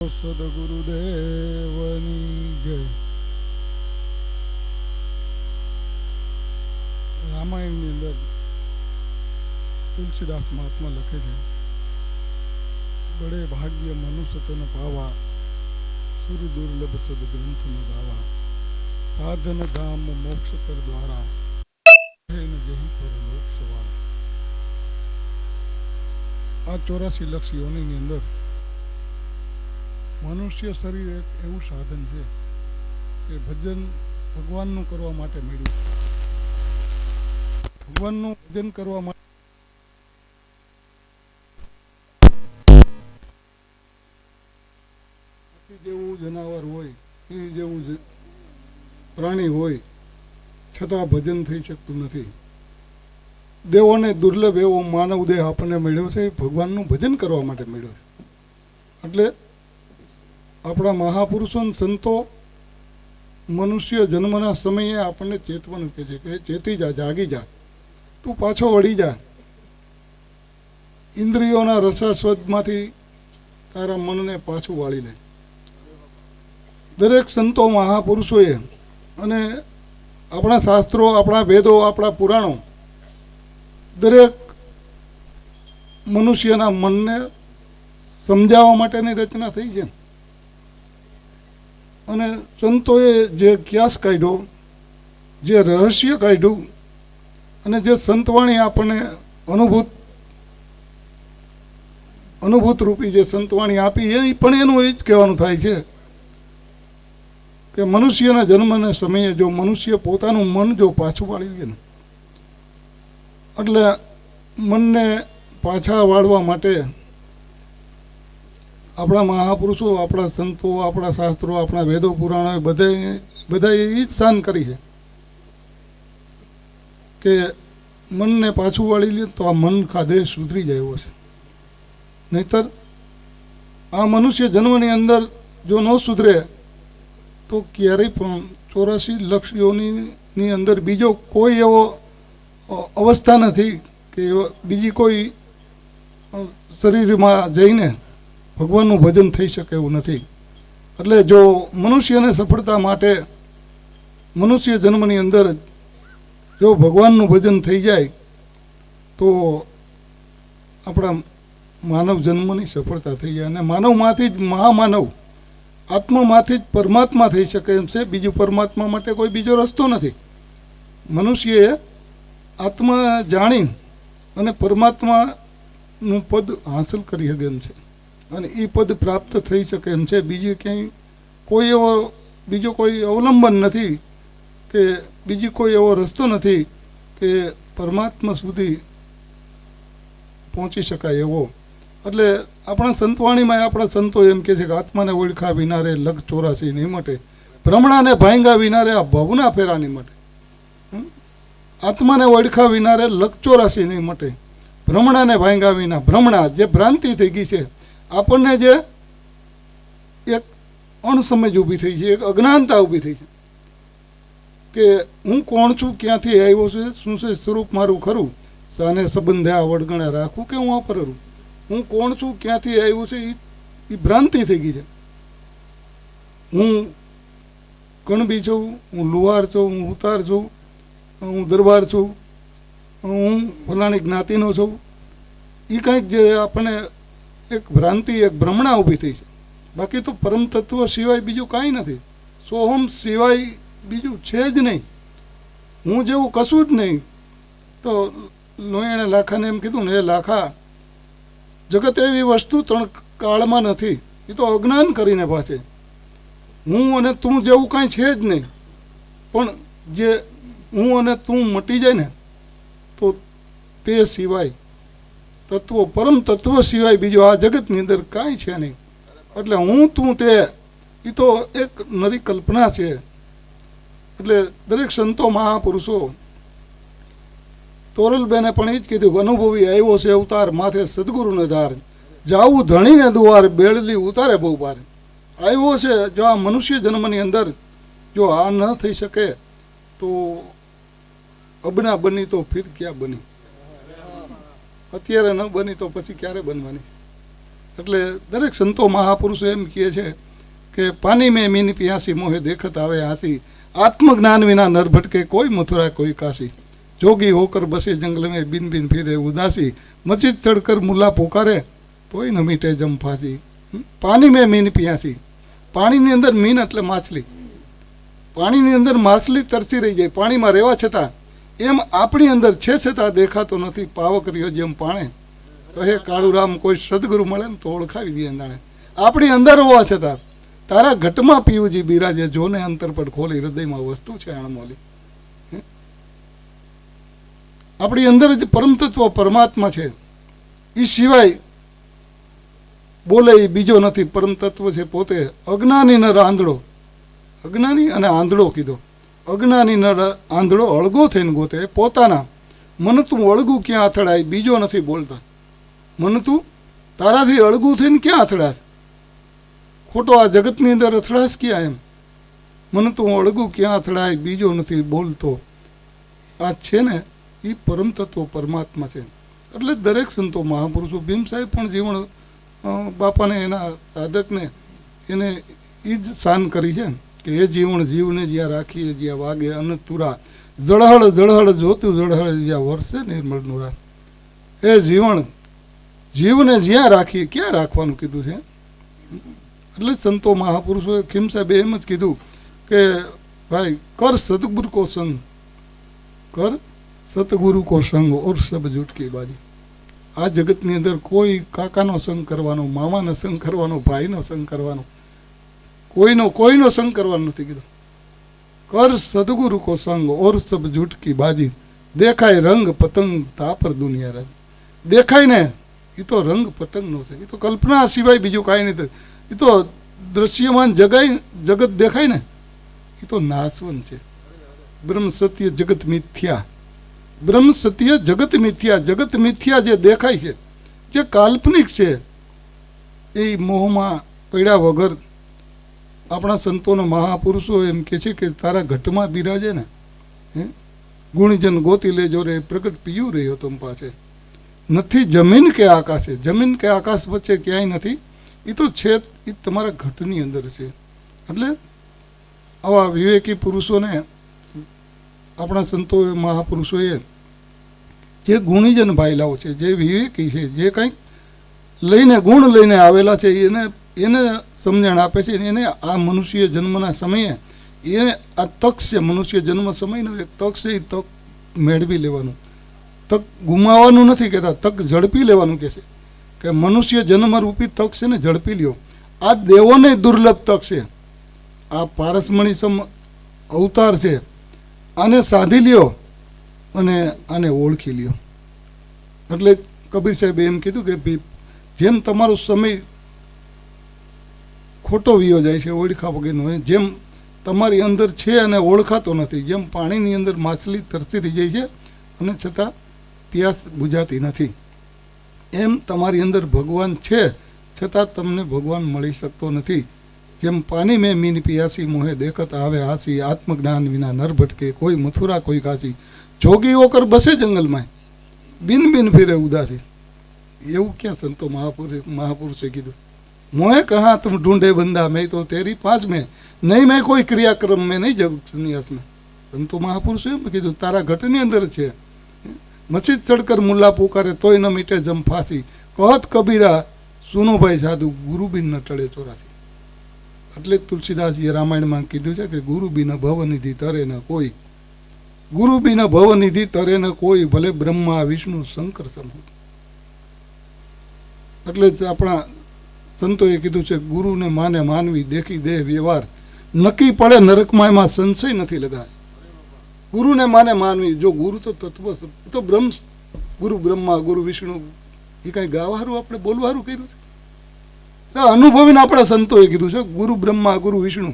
સદગુરુદેવની જય. રામાયણની અંદર તુલસીદાસ મહાત્મા લખે છે, બડે ભાગ્ય મનુષ્ય તન પાવા, સુર દુર્લભ સદ ગ્રંથ ન ગાવા. સાધન ધામ મોક્ષ કર દ્વારા. આ ચોરાસી લક્ષ યોની અંદર મનુષ્ય શરીર એક એવું સાધન છે કે ભજન ભગવાનનું કરવા માટે મળ્યું. ભગવાનનું ભજન કરવા માટે જેવું જનાવર હોય, સિંહ જેવું પ્રાણી હોય, છતાં ભજન થઈ શકતું નથી. દેવોને દુર્લભ એવો માનવ દેહ આપણને મળ્યો છે, ભગવાનનું ભજન કરવા માટે મળ્યો છે. એટલે આપણા મહાપુરુષો સંતો મનુષ્ય જન્મના સમયે આપણને ચેતવાનું કહે છે કે ચેતી જા, જાગી જા, તું પાછો વળી જા. ઇન્દ્રિયોના રસાસ્વદમાંથી તારા મનને પાછું વાળી લે. દરેક સંતો મહાપુરુષોએ અને આપણા શાસ્ત્રો, આપણા વેદો, આપણા પુરાણો દરેક મનુષ્યના મનને સમજાવવા માટેની રચના થઈ છે. અને સંતોએ જે ક્યાસ કાઢ્યો, જે રહસ્ય કાઢ્યું અને જે સંતવાણી આપણને અનુભૂત અનુભૂત રૂપી જે સંતવાણી આપી એ પણ એનું એ જ કહેવાનું થાય છે કે મનુષ્યના જન્મના સમયે જો મનુષ્ય પોતાનું મન જો પાછું વાળી લે ને, એટલે મનને પાછા વાળવા માટે આપણા મહાપુરુષો, આપણા સંતો, આપણા શાસ્ત્રો, આપણા વેદો, પુરાણો બધા બધાએ એ જ શાન કરી છે. કે મનને પાછું વાળી લે તો આ મન ખાધે સુધરી જાય એવો છે. નહીતર આ મનુષ્ય જન્મની અંદર જો ન સુધરે, તો ક્યારેય પણ ચોરાસી લક્ષયોની અંદર બીજો કોઈ એવો અવસ્થા નથી કે બીજી કોઈ શરીરમાં જઈને ભગવાનનું ભજન થઈ શકે એવું નથી. એટલે જો મનુષ્યને સફળતા માટે મનુષ્ય જન્મની અંદર જો ભગવાનનું ભજન થઈ જાય, તો આપણા માનવ જન્મની સફળતા થઈ જાય અને માનવમાંથી જ મહામાનવ આત્મામાંથી જ પરમાત્મા થઈ શકે એમ છે. બીજું પરમાત્મા માટે કોઈ બીજો રસ્તો નથી. મનુષ્યએ આત્મા જાણી અને પરમાત્માનું પદ હાંસલ કરી શકે એમ છે. અને એ પદ પ્રાપ્ત થઈ શકે એમ છે. બીજું ક્યાંય કોઈ એવો, બીજો કોઈ અવલંબન નથી કે બીજી કોઈ એવો રસ્તો નથી કે પરમાત્મા સુધી પહોંચી શકાય એવો. એટલે આપણા સંતવાણીમાં આપણા સંતો એમ કહે છે કે આત્માને ઓળખા વિનારે લગ ચોરાસી નહીં મટે. ભ્રમણાને ભાંગા વિનારે આ ભવના ફેરાની માટે? આત્માને ઓળખા વિનારે લગ ચોરાસી નહીં મટે. ભ્રમણાને ભાંગા વિના, ભ્રમણા જે ભ્રાંતિ થઈ ગઈ છે આપણને જે એક અણસમજ ઊભી થઈ છે, એક અજ્ઞાનતા ઊભી થઈ છે કે હું કોણ છું, ક્યાંથી આવ્યો છું, શું છે સ્વરૂપ મારું ખરું? સાને સંબંધે આ રાખું કે હું અપરરું હું કોણ છું, ક્યાંથી આવ્યું છે એ ભ્રાંતિ થઈ ગઈ છે. હું કણબી છું, હું લુહાર છું, હું ઉતાર છું, હું દરબાર છું, હું ફલાણી જ્ઞાતિનો છું. એ કંઈક જે આપણને એક ભ્રાંતિ, એક ભ્રમણા ઊભી થઈ છે. બાકી તો પરમ તત્વ સિવાય બીજું કાંઈ નથી. સોહમ સિવાય બીજું છે જ નહીં. હું જેવું કશું જ નહીં. તો લોહીણે લાખાને એમ કીધું ને એ લાખા, જગત એવી વસ્તુ ત્રણ કાળમાં નથી. એ તો અજ્ઞાન કરીને પાછે હું અને તું જેવું કાંઈ છે જ નહીં. પણ જે હું અને તું મટી જાય ને, તો તે સિવાય તત્વો, પરમ તત્વ સિવાય બીજો આ જગતની અંદર કાંઈ છે નહીં. એટલે હું તું તે એ તો એક નરી કલ્પના છે. એટલે દરેક સંતો મહાપુરુષો, તોરલબેને પણ એ જ કીધું કે અનુભવી આવ્યો છે અવતાર માથે સદગુરુને ધાર. જાવું ધણીને દુવાર બેળલી ઉતારે બહુ પાર આવ્યો છે જો આ મનુષ્ય જન્મની અંદર, જો આ ન થઈ શકે, તો અબના બની તો ફિર ક્યાં બની? અત્યારે ન બની તો પછી ક્યારે બનવાની? એટલે દરેક સંતો મહાપુરુષો એમ કહે છે કે પાણી મેં મીન પિયાસી, મોહે દેખત આવે હાસી. આત્મજ્ઞાન વિના નર ભટકે કોઈ મથુરા, કોઈ કાશી. જોગી હોકર બસે જંગલ મેં બિન બિન ફિરે ઉદાસી. મચિત ચડકર મુલા પોકારે, તોય ન મીટે જમ ફાસી. પાણી મેં મીન પિયાસી. પાણીની અંદર મીન એટલે માછલી. પાણીની અંદર માછલી તરસી રહી જાય. પાણીમાં રહેવા છતાં એમ આપણી અંદર છે છતાં દેખાતો નથી. પાવક રહ્યો જેમ પાણે. કહે કાળુરામ, કોઈ સદગુરુ મળે ને તો ઓળખાવી દે જાણે આપણી અંદર હોવા છતાં તારા. ઘટમાં પીયુજી બિરાજે, જોને અંતર પર ખોલી, હૃદયમાં વસ્તુ છે અણમોલી? આપણી અંદર જ પરમતત્વ પરમાત્મા છે. એ સિવાય બોલે એ બીજો નથી. પરમતત્વ છે પોતે અજ્ઞાની ને રાંધળો અજ્ઞાની અને આંધળો કીધો. અજ્ઞાની નર આંધળો અળગો થઈને ગોતે, પોતાના મન તું અળગું ક્યાં અથડાય બીજો નથી બોલતા. મન તું તારાથી અળગું થઈને ક્યાં અથડાશ? ખોટો આ જગતની અંદર અથડાશ ક્યાં એમ? મન તું અળગું ક્યાં અથડાય બીજો નથી બોલતો. આ છે ને એ પરમ તત્વ પરમાત્મા છે. એટલે દરેક સંતો મહાપુરુષો, ભીમ સાહેબ પણ જીવન બાપાને એના સાધકને એને એ જ શાન કરી છે કે એ જીવન જીવને જ્યાં રાખીએ, જ્યાં વાગે અનતુરા જળહળ જળહળ જોતું જળહળ જ્યાં વરસે નિર્મળ નુરા એ જીવન જીવને જ્યાં રાખીએ, ક્યાં રાખવાનું કીધું છે? એટલે સંતો મહાપુરુષોએ ખીમ સાહેબે એમ જ કીધું કે, ભાઈ, કર સદગુરુ કો સંગ. કર સતગુરુ કો સંગ. ઓર સબ જુટકી બાજી. આ જગતની અંદર કોઈ કાકાનો સંગ કરવાનો, મામાનો સંગ કરવાનો, ભાઈનો સંગ કરવાનો કોઈનો કોઈનો સંગ કરવાનો નથી કીધું. કર સદગુરુ કો સંગ, ઓર સબ જુટકી બાજી. દેખાય રંગ પતંગ તાપર દુનિયા રાજ. દેખાય ને એ તો રંગ પતંગનો છે. એ તો કલ્પના સિવાય બીજું કાંઈ નહીં થાય. એ તો દ્રશ્યમાન જગાય જગત દેખાય ને એ તો નાશવન છે. બ્રહ્મ સત્ય જગત મિથ્યા. બ્રહ્મ સત્ય જગત મિથ્યા. જગત મિથ્યા જે દેખાય છે, જે કાલ્પનિક છે, એ મોહમાં પડ્યા વગર આપણા સંતોનો મહાપુરુષો એમ કે છે કે તારા ઘટમાં બિરાજે ને, હે? ગુણજન ગોતી લેજો રે, પ્રગટ પીયું રહ્યો તમ પાસે. નથી જમીન કે આકાશે, જમીન કે આકાશ વચ્ચે ક્યાંય નથી એ તો છે એ તમારા ઘટની અંદર છે. એટલે આવા વિવેકી પુરુષોને, આપણા સંતોએ, મહાપુરુષોએ જે ગુણીજન ભાઈલાઓ છે, જે વિવેકી છે, જે કંઈક લઈને, ગુણ લઈને આવેલા છે, એને એને સમજણ આપે છે એને આ મનુષ્ય જન્મના સમયે એને આ તક છે મનુષ્ય જન્મ સમયનો એક તક છે એ તક મેળવી લેવાનું. તક ગુમાવવાનું નથી કહેતા, તક ઝડપી લેવાનું કહે છે. કે મનુષ્ય જન્મરૂપી તક છે ને ઝડપી લ્યો. આ દેવોને દુર્લભ તક છે આ પારસમણી સમ અવતાર છે. આને સાધી લ્યો અને આને ઓળખી લ્યો. એટલે કબીર સાહેબે એમ કીધું કે જેમ તમારો સમય ખોટો વિયો જાય છે ઓળખા વગરનો જેમ તમારી અંદર છે અને ઓળખાતો નથી, જેમ પાણીની અંદર માછલી તરતી રહી જાય છે, અને છતાં પ્યાસ બુજાતી નથી. એમ તમારી અંદર ભગવાન છે, છતાં તમને ભગવાન મળી શકતો નથી. જેમ પાણી મેં મીન પિયાસી મોહે દેખત આવે હાસી આત્મજ્ઞાન વિના નર ભટકે, કોઈ મથુરા, કોઈ કાશી. જોગી ઓકર બસે જંગલમાં. બિન બિન ફિરે ઉદાસી. એવું ક્યાં સંતો મહાપુરુષે મહાપુરુષે કીધું? મોહે કહા તુમ ઢૂંઢે બંધા, મેં તો તેરી પાંચ મેં. નહીં, મેં કોઈ ક્રિયાક્રમ, મેં નહીં જવું સંન્યાસ મેં સંતો મહાપુરુષો એમ કીધું, તારા ઘટની અંદર છે. મસ્જિદ ચડકર મુલ્લા પુકારે તોય ન મીટે જમ ફાંસી. કહત કબીરા, સુનુભાઈ સાધુ ગુરુ બિન ન ટળે ચોરાસી. એટલે તુલસીદાસજીએ રામાયણમાં કીધું છે કે ગુરુ બિન ભવનિધિ તરે ન કોઈ. ગુરુ બિન ભવનિધિ તરે ન કોઈ, ભલે બ્રહ્મા, વિષ્ણુ, શંકર સમૂહ એટલે આપણા સંતોએ કીધું છે, ગુરુને માને માનવી, દેખી દેહ વ્યવહાર. નક્કી પડે નરકમાં એમાં સંશય નથી લગાય. ગુરુને માને માનવી, જો ગુરુ તો તત્વ તો બ્રહ્મ ગુરુ બ્રહ્મા, ગુરુ વિષ્ણુ. એ કાંઈ ગાવારું આપણે બોલવારું કર્યું છે? અનુભવીને આપણા સંતોએ કીધું છે, ગુરુ બ્રહ્મા, ગુરુ વિષ્ણુ.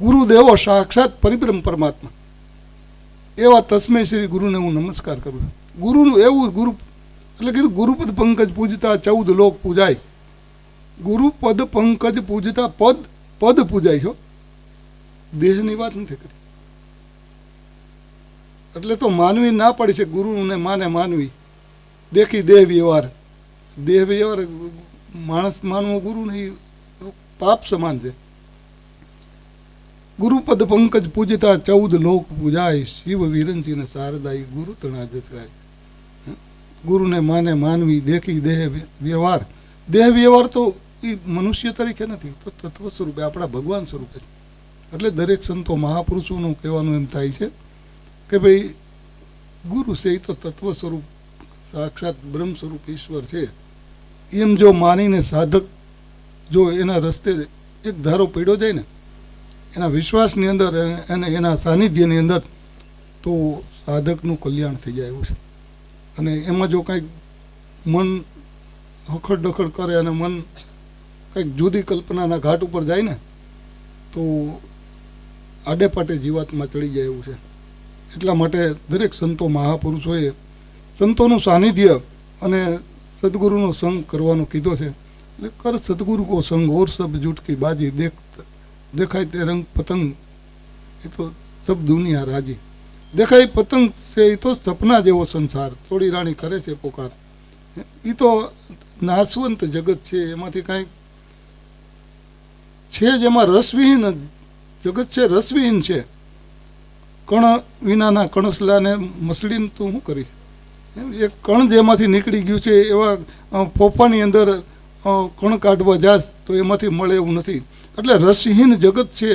ગુરુદેવો સાક્ષાત પરિબ્રહ્મ પરમાત્મા. એવા તસ્મે શ્રી ગુરુને હું નમસ્કાર કરું છું. ગુરુનું એવું ગુરુ, એટલે કીધું, ગુરુપદ પંકજ પૂજતા ચૌદ લોક પૂજાય. ગુરુપદ પંકજ પૂજતા પદ પદ પૂજાય છો. દેશની વાત નથી કરી એટલે તો માનવી ના પડી છે ગુરુને માને માનવી. દેખી દેહ વ્યવહાર. દેહ વ્યવહાર માણસ માનવો ગુરુ નહીં, પાપ સમાન છે. ગુરુપદ પંકજ પૂજતા ચૌદ લોક પૂજાય, શિવ વિરંચી ને શારદાઈ ગુરુ તણા જસગાય ગુરુને માને માનવી, દેખી દેહ વ્યવહાર. દેહ વ્યવહાર તો એ મનુષ્ય તરીકે નથી, તો તત્વ સ્વરૂપે, આપણા ભગવાન સ્વરૂપે છે. એટલે દરેક સંતો મહાપુરુષોનું કહેવાનું એમ થાય છે કે ભાઈ ગુરુ છે, એ તો તત્વ સ્વરૂપ, સાક્ષાત બ્રહ્મ સ્વરૂપ ઈશ્વર છે એમ જો માનીને સાધક જો એના રસ્તે એક ધારો પડ્યો જાય ને, એના વિશ્વાસની અંદર અને- એના સાનિધ્યની અંદર, તો સાધકનું કલ્યાણ થઈ જાય એવું છે અને એમાં જો કાંઈક મન હખડ ડખડ કરે અને મન કંઈક જુદી કલ્પનાના ઘાટ ઉપર જાય ને, તો આડેપાટે જીવાતમાં ચડી જાય એવું છે. એટલા માટે દરેક સંતો મહાપુરુષોએ સંતોનું સાનિધ્ય અને સદગુરુનો સંગ કરવાનો કીધો છે. એટલે કર સદગુરુ કો સંગ, ઓર સબ જૂટકી બાજી, દેખ, દેખાય તે રંગ પતંગ, એ તો સબ દુનિયા રાજી. દેખાય પતંગ છે, એ તો સપના જેવો સંસાર, થોડી રાણી કરે છે પોકાર. એ તો નાશવંત જગત છે, એમાંથી કાંઈ છે જેમાં રસવિહીન, જગત છે રસવિહીન છે. કણ વિનાના કણસલાને મસળીને તું શું કરીશ? એક કણ જેમાંથી નીકળી ગયું છે, એવા પોપાની અંદર કણ કાઢવા જાત તો એમાંથી મળે એવું નથી. એટલે રસહીન જગત છે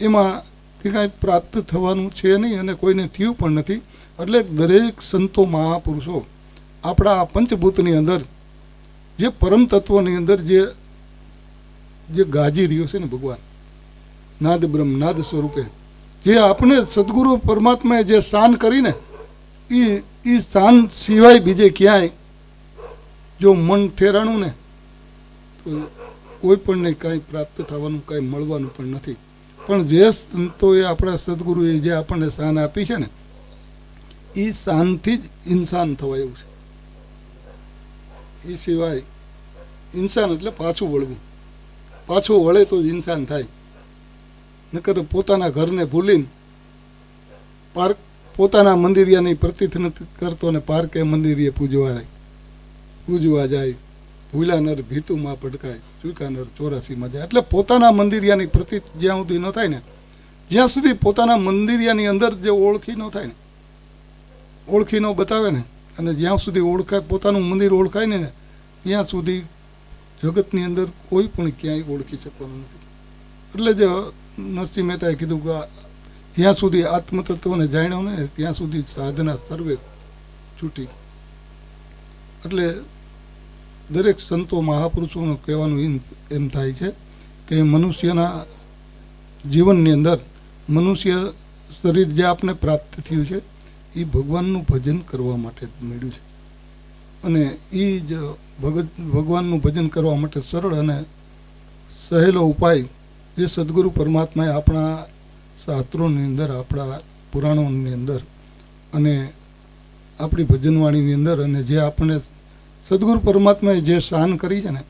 એમાંથી કાંઈ પ્રાપ્ત થવાનું છે નહીં અને કોઈને થયું પણ નથી. એટલે દરેક સંતો મહાપુરુષો, આપણા પંચભૂતની અંદર, જે પરમ તત્વની અંદર જે જે ગાજી રહ્યો છે ને ભગવાન? નાદ બ્રહ્મ નાદ સ્વરૂપે. જે આપણે સદગુરુ પરમાત્માએ જે શાન કરીને એ એ સ્થાન સિવાય બીજે ક્યાંય જો મન ઠેરાણું ને, તો કોઈ પણને કાંઈ પ્રાપ્ત થવાનું, કાંઈ મળવાનું પણ નથી. પણ જે સંતોએ આપણા સદગુરુએ જે આપણને શાન આપી છે ને એ શાનથી જ ઇન્સાન થવાય એવું છે. એ સિવાય ઇન્સાન એટલે પાછું વળવું. પાછું વળે તો જ ઇન્સાન થાય. નકર પોતાના ઘરને ભૂલીને પાર્ક, પોતાના મંદિરિયાની પ્રતિથ નથી કરતો ને પાર્કે મંદિરીએ પૂજવા રહે પૂજવા જાય, ભૂલા નર ભીતુમાં પડકાય ચૂકા ચોરાસીમાં જાય. એટલે પોતાના મંદિરિયાની પ્રતિત જ્યાં સુધી ન થાય ને, જ્યાં સુધી પોતાના મંદિરિયાની અંદર જે ઓળખી ન થાય ને, ઓળખી ન બતાવે ને, અને જ્યાં સુધી ઓળખાય પોતાનું મંદિર ઓળખાય ને, ત્યાં સુધી જગતની અંદર કોઈ પણ ક્યાંય ઓળખી શકવાનું નથી. એટલે જ નરસિંહ મહેતાએ કીધું કે જ્યાં સુધી આત્મતત્વને જાણ્યો ને ત્યાં સુધી સાધના સર્વે છૂટી. એટલે દરેક સંતો મહાપુરુષોનું કહેવાનું એમ થાય છે કે મનુષ્યના જીવનની અંદર મનુષ્ય શરીર જે આપને પ્રાપ્ત થયું છે એ ભગવાનનું ભજન કરવા માટે મળ્યું છે. અને એ જ ભગત ભગવાનનું ભજન કરવા માટે સરળ અને સહેલો ઉપાય જે સદગુરુ પરમાત્માએ આપણા શાસ્ત્રોની અંદર, આપણા પુરાણોની અંદર અને આપણી ભજનવાણીની અંદર અને જે આપણે સદગુરુ પરમાત્માએ જે શાન કરી છે ને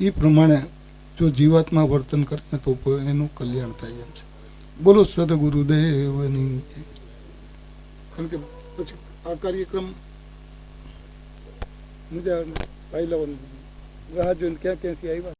એ પ્રમાણે જો જીવાત્મા વર્તન કરે ને તો એનું કલ્યાણ થાય એમ છે. બોલો સદગુરુદેવની કારણ કે પછી આ કાર્યક્રમ મજા પાયલાઓને રાહ જોઈને ક્યાં ક્યાંથી આવ્યા